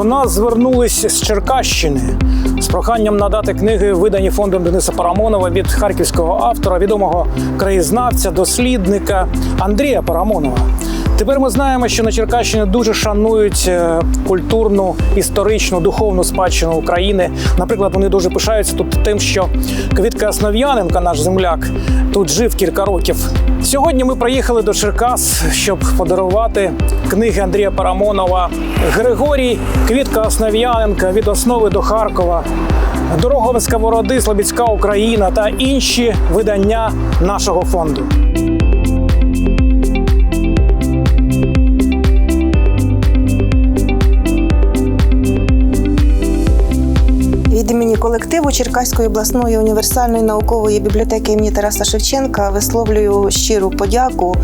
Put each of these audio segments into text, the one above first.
До нас звернулись з Черкащини з проханням надати книги, видані фондом Дениса Парамонова від харківського автора, відомого краєзнавця, дослідника Андрія Парамонова. Тепер ми знаємо, що на Черкащині дуже шанують е, культурну, історичну, духовну спадщину України. Наприклад, вони дуже пишаються тут тим, що Квітка Основ'яненка, наш земляк, тут жив кілька років. Сьогодні ми приїхали до Черкас, щоб подарувати книги Андрія Парамонова Григорій Квітка Основ'яненка від основи до Харкова. Дорога без сковороди, Слобідська Україна та інші видання нашого фонду. Колективу Черкаської обласної універсальної наукової бібліотеки імені Тараса Шевченка висловлюю щиру подяку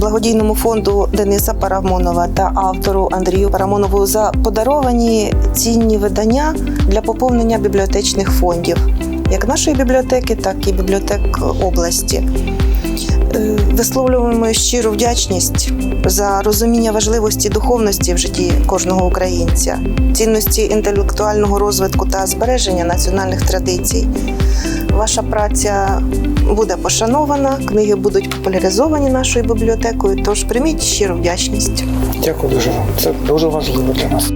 благодійному фонду Дениса Парамонова та автору Андрію Парамонову за подаровані цінні видання для поповнення бібліотечних фондів, як нашої бібліотеки, так і бібліотек області. Е, Висловлюємо щиру вдячність за розуміння важливості духовності в житті кожного українця, цінності інтелектуального розвитку та збереження національних традицій. Ваша праця буде пошанована, книги будуть популяризовані нашою бібліотекою. Тож прийміть щиру вдячність. Дякую дуже вам. Це дуже важливо для нас.